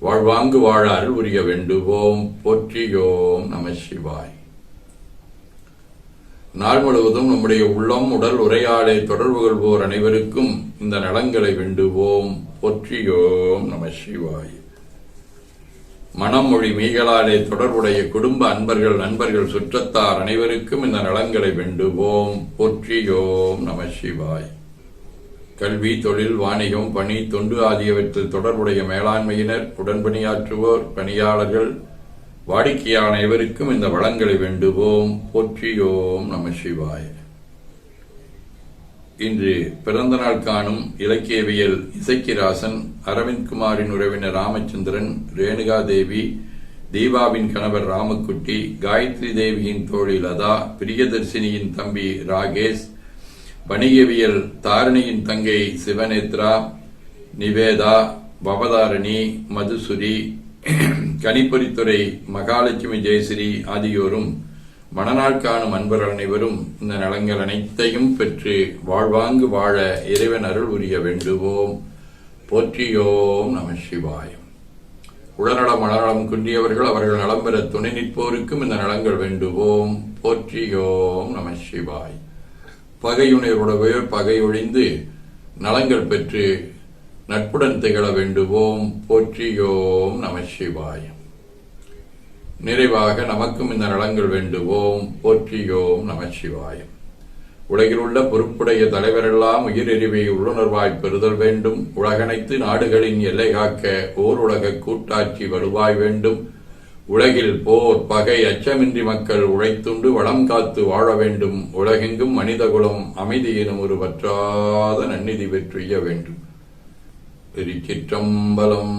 வாழ்வாங்கு வாழ அருள் வேண்டுவோம். போற்றியோம் நம சிவாய். நாள் முழுவதும் நம்முடைய உள்ளம் உடல் உரையாடை தொடர்பு கொள்வோர் அனைவருக்கும் இந்த நலங்களை வேண்டுவோம். போற்றியோம் நம சிவாய். மனம் மொழி தொடர்புடைய குடும்ப அன்பர்கள் நண்பர்கள் சுற்றத்தார் அனைவருக்கும் இந்த நலங்களை வேண்டுவோம். போற்றியோம் நம சிவாய். கல்வி தொழில் வாணிகம் பணி தொண்டு ஆகியவற்றில் தொடர்புடைய மேலாண்மையினர் உடன்பணியாற்றுவோர் பணியாளர்கள் வாடிக்கையான அனைவருக்கும் இந்த வளங்களை வேண்டுவோம். போற்றியோம் நம சிவாய. இன்று பிறந்த நாள் காணும் இலக்கியவியல் இசைக்கிராசன் அரவிந்த்குமாரின் உறவினர் ராமச்சந்திரன் ரேணுகா தேவி தீபாவின் கணவர் ராமக்குட்டி காயத்ரி தேவியின் தோழி லதா பிரியதர்சினியின் தம்பி ராகேஷ் வணிகவியல் தாரிணியின் தங்கை சிவநேத்ரா நிவேதா பவதாரணி மதுசுரி கணிப்பொறித்துறை மகாலட்சுமி ஜெயஸ்ரீ ஆகியோரும் மணநாள் காணும் அன்பர் அனைவரும் இந்த நலங்கள் அனைத்தையும் பெற்று வாழ்வாங்கு வாழ இறைவன் அருள் உரிய வேண்டுவோம். போற்றியோம் நம சிவாயம் உடல்நலம் மனநலம் குன்றியவர்கள் அவர்கள் நலம் பெற துணை நிற்போருக்கும் இந்த நலங்கள் வேண்டுவோம். போற்றியோம் நம சிவாய். பகையுணர்வுடவே பகை ஒழிந்து நலங்கள் பெற்று நட்புடன் திகழ வேண்டுவோம். போற்றியோம் நம சிவாயம் நிறைவாக நமக்கும் இந்த நலங்கள் வேண்டுவோம். போற்றியோம் நம சிவாயம் உலகில் உள்ள பொறுப்புடைய தலைவரெல்லாம் உயிரெறிவை உள்ளுணர்வாய் பெறுதல் வேண்டும். உலகனைத்து நாடுகளின் எல்லை காக்க ஓர் உலக கூட்டாட்சி வலுவாய் வேண்டும். உலகில் போர் பகை அச்சமின்றி மக்கள் உழைத்துண்டு வளம் காத்து வாழ வேண்டும். உலகெங்கும் மனிதகுலம் அமைதியினும் ஒரு வற்றாத நன்னிதி பெற்றுய வேண்டும். திருச்சிற்றம்பலம்